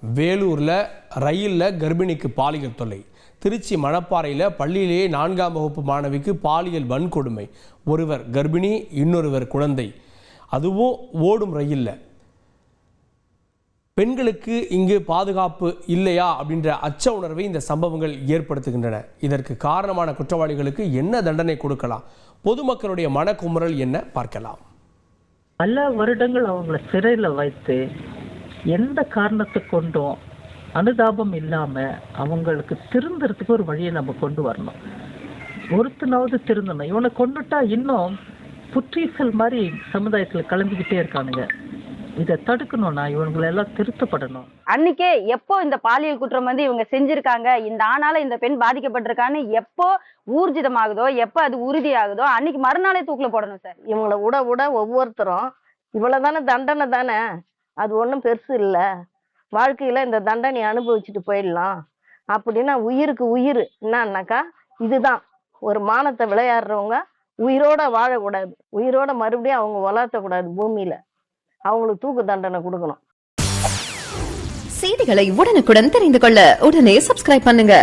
வேலூரில் ரயிலில் கர்ப்பிணிக்கு பாலியல் தொல்லை. திருச்சி மணப்பாறையில் பள்ளியிலேயே நான்காம் வகுப்பு மாணவிக்கு பாலியல் வன்கொடுமை. ஒருவர் கர்ப்பிணி இன்னொருவர் குழந்தை. அதுவும் ஓடும் ரயிலில். பெண்களுக்கு இங்கு பாதுகாப்பு இல்லையா அப்படின்ற அச்ச உணர்வை இந்த சம்பவங்கள் ஏற்படுத்துகின்றன. இதற்கு காரணமான குற்றவாளிகளுக்கு என்ன தண்டனை கொடுக்கலாம்? பொதுமக்களுடைய மனக்குமுறல் என்ன? பார்க்கலாம். பல வருடங்கள் அவங்களை சிறையில் வைத்து எந்த காரணத்தை கொண்டும் அனுதாபம் இல்லாம அவங்களுக்கு திருந்துறதுக்கு ஒரு வழியை நம்ம கொண்டு வரணும். ஒருத்தனாவது திருந்தணும். இவனை கொண்டுட்டா இன்னும் புற்றீசல் மாதிரி சமுதாயத்துல கிளம்பிக்கிட்டே இருக்கானுங்க. இதை தடுக்கணும்னா இவங்களை எல்லாம் திருத்தப்படணும். அன்னைக்கே எப்போ இந்த பாலியல் குற்றம் வந்து இவங்க செஞ்சிருக்காங்க? இந்த ஆணால இந்த பெண் பாதிக்கப்பட்டிருக்கான்னு எப்போ ஊர்ஜிதமாகுதோ எப்போ அது உறுதியாகுதோ அன்னைக்கு மறுநாளே தூக்கில போடணும் சார். இவங்கள விட விட ஒவ்வொருத்தரும் இவ்வளவு தானே தண்டனை தானே அது ஒன்றும் பெருசு இல்லை. வாழ்க்கையில் இந்த தண்டனை அனுபவிச்சுட்டு போயிடலாம். அப்படின்னா உயிருக்கு உயிர். என்னன்னாக்கா இதுதான். ஒரு மானத்தை விளையாடுறவங்க உயிரோட வாழக்கூடாது. உயிரோட மறுபடியும் அவங்க வளர்த்தக்கூடாது பூமியில. அவங்களுக்கு தூக்கு தண்டனை கொடுக்கணும். செய்திகளை உடனுக்குடன் தெரிந்து கொள்ள உடனே சப்ஸ்கிரைப் பண்ணுங்க.